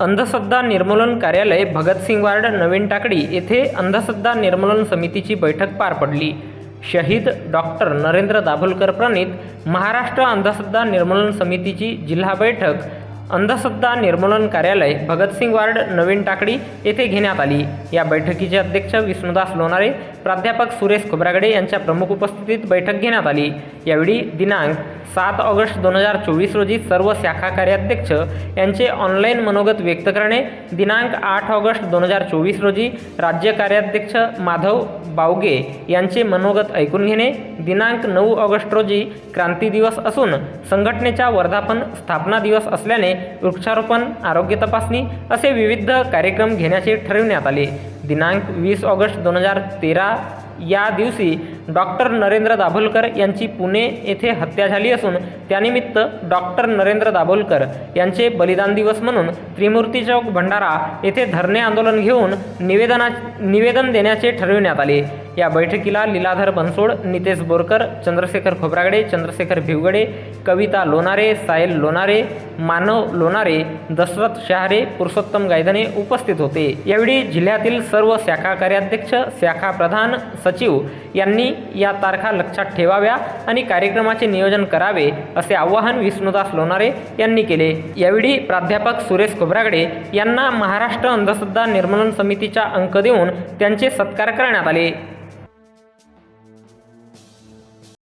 अंधश्रद्धा निर्मूलन कार्यालय भगतसिंग वार्ड नवीन टाकडी येथे अंधश्रद्धा निर्मूलन समितीची बैठक पार पडली. शहीद डॉक्टर नरेंद्र दाभोलकर प्रणित महाराष्ट्र अंधश्रद्धा निर्मूलन समितीची जिल्हा बैठक अंधश्रद्धा निर्मूलन कार्यालय भगतसिंग वार्ड नवीन टाकडी येथे घेण्यात आली. या बैठकीचे अध्यक्ष विष्णुदास लोणारे प्राध्यापक सुरेश खोब्रागडे यांच्या प्रमुख उपस्थितीत बैठक घेण्यात आली. यावेळी दिनांक सात ऑगस्ट दोन हजार चोवीस रोजी सर्व शाखा कार्याध्यक्ष यांचे ऑनलाईन मनोगत व्यक्त करणे दिनांक आठ ऑगस्ट दोन हजार चोवीस रोजी राज्य कार्याध्यक्ष माधव बावगे यांचे मनोगत ऐकून घेणे दिनांक नऊ ऑगस्ट रोजी क्रांती दिवस असून संघटनेच्या वर्धापन स्थापना दिवस असल्याने वृक्षारोपण आरोग्य तपासणी असे विविध कार्यक्रम घेण्याचे ठरविण्यात आले. दिनांक वीस ऑगस्ट दोन हजार तेरा या दिवशी डॉक्टर नरेंद्र दाभोलकर यांची पुणे येथे हत्या झाली असून त्यानिमित्त डॉक्टर नरेंद्र दाभोलकर यांचे बलिदान दिवस म्हणून त्रिमूर्ती चौक भंडारा येथे धरणे आंदोलन घेऊन निवेदना निवेदन देण्याचे ठरविण्यात आले. या बैठकीला लीलाधर बनसोड नितेश बोरकर चंद्रशेखर खोब्रागडे चंद्रशेखर भिवगडे कविता लोणारे सायल लोणारे मानव लोणारे दशरथ शहारे पुरुषोत्तम गायधने उपस्थित होते. यावेळी जिल्ह्यातील सर्व शाखा कार्याध्यक्ष शाखा प्रधान सचिव यांनी या तारखा लक्षात ठेवाव्या आणि कार्यक्रमाचे नियोजन करावे असे आवाहन विष्णुदास लोणारे यांनी केले. यावेळी प्राध्यापक सुरेश खोब्रागडे यांना महाराष्ट्र अंधश्रद्धा निर्मूलन समितीचा अंक देऊन त्यांचे सत्कार करण्यात आले.